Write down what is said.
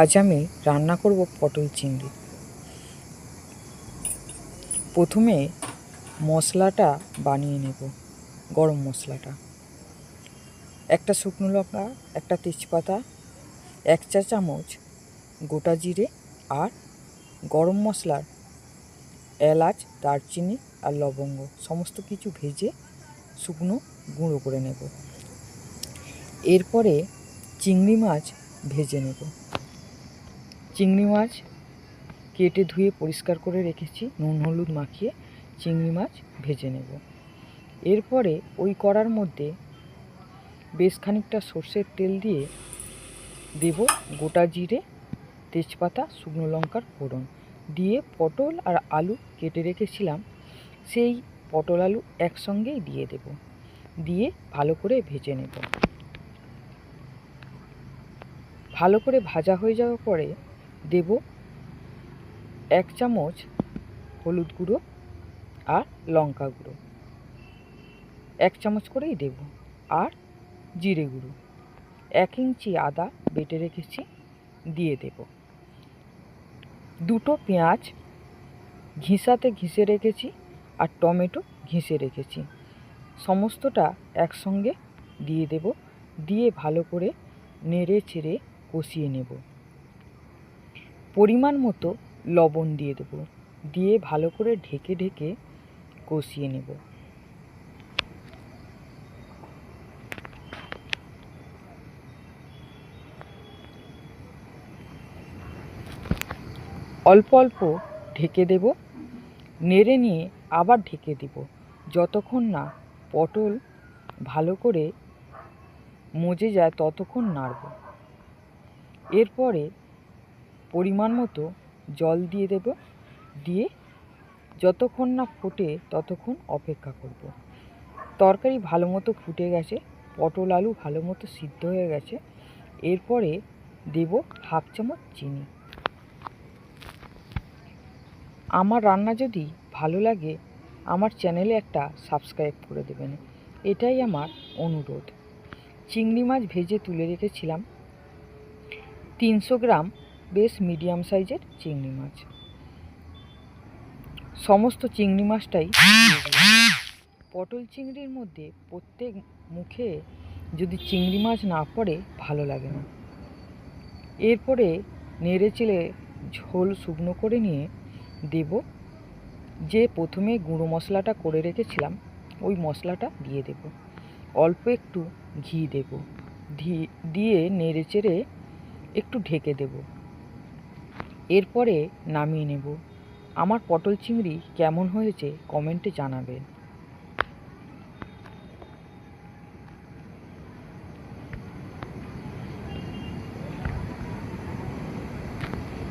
আজ আমি রান্না করব পটল চিংড়ি। প্রথমে মশলাটা বানিয়ে নেব, গরম মশলাটা। একটা শুকনো লঙ্কা, একটা তেজপাতা, এক চা চামচ গোটা জিরে আর গরম মশলার এলাচ, দারচিনি আর লবঙ্গ সমস্ত কিছু ভেজে শুকনো গুঁড়ো করে নেব। এরপরে চিংড়ি মাছ ভেজে নেব। চিংড়ি মাছ কেটে ধুয়ে পরিষ্কার করে রেখেছি, নুন, হলুদ মাখিয়ে চিংড়ি মাছ ভেজে নেব। এরপরে ওই কড়ার মধ্যে বেশ খানিকটা সর্ষের তেল দিয়ে দেব গোটা জিরে, তেজপাতা, শুকনো লঙ্কার ফোড়ন। দিয়ে পটল আর আলু কেটে রেখেছিলাম, সেই পটল আলু একসঙ্গেই দিয়ে দেব। দিয়ে ভালো করে ভেজে নেব। ভালো করে ভাজা হয়ে যাওয়ার পরে দেব এক চামচ হলুদ গুঁড়ো আর লঙ্কা গুঁড়ো। এক চামচ করেই দেব আর জিরে গুঁড়ো। এক ইঞ্চি আদা বেটে রেখেছি, দিয়ে দেব। দুটো পেঁয়াজ ঘিসাতে ঘিসে রেখেছি আর টমেটো ঘিসে রেখেছি। সমস্তটা একসঙ্গে দিয়ে দেব, দিয়ে ভালো করে নেড়ে চেড়ে কষিয়ে নেব। পরিমাণ মতো লবণ দিয়ে দেব। দিয়ে ভালো করে ঢেকে ঢেকে কষিয়ে নেব। অল্প অল্প ঢেকে দেব। নেড়ে নিয়ে আবার ঢেকে দেব। যতক্ষণ না পটল ভালো করে মজে যায়, ততক্ষণ নাড়ব। এরপরে পরিমাণ মতো জল দিয়ে দেব, দিয়ে যতক্ষণ না ফোটে ততক্ষণ অপেক্ষা করব। তরকারি ভালো মতো ফুটে গেছে, পটল আলু ভালো মতো সিদ্ধ হয়ে গেছে, এরপরে দেব হাফ চামচ চিনি। আমার রান্না যদি ভালো লাগে, আমার চ্যানেলে একটা সাবস্ক্রাইব করে দেবেন। এটাই আমার অনুরোধ। চিংড়ি মাছ ভেজে তুলে রেখেছিলাম। তিনশো গ্রাম বেশ মিডিয়াম সাইজের চিংড়ি মাছ। সমস্ত চিংড়ি মাছটাই। পটল চিংড়ির মধ্যে প্রত্যেক মুখে যদি চিংড়ি মাছ না পড়ে, ভালো লাগে না। এরপরে নেড়ে চেড়ে ঝোল শুকনো করে নিয়ে দেব। যে প্রথমে গুঁড়ো মশলাটা করে রেখেছিলাম, ওই মশলাটা দিয়ে দেব। অল্প একটু ঘি দেব। দিয়ে নেড়ে চেড়ে একটু ঢেকে দেব। এরপরে নামিয়ে নেব। আমার পটল চিংড়ি কেমন হয়েছে কমেন্টে জানাবেন।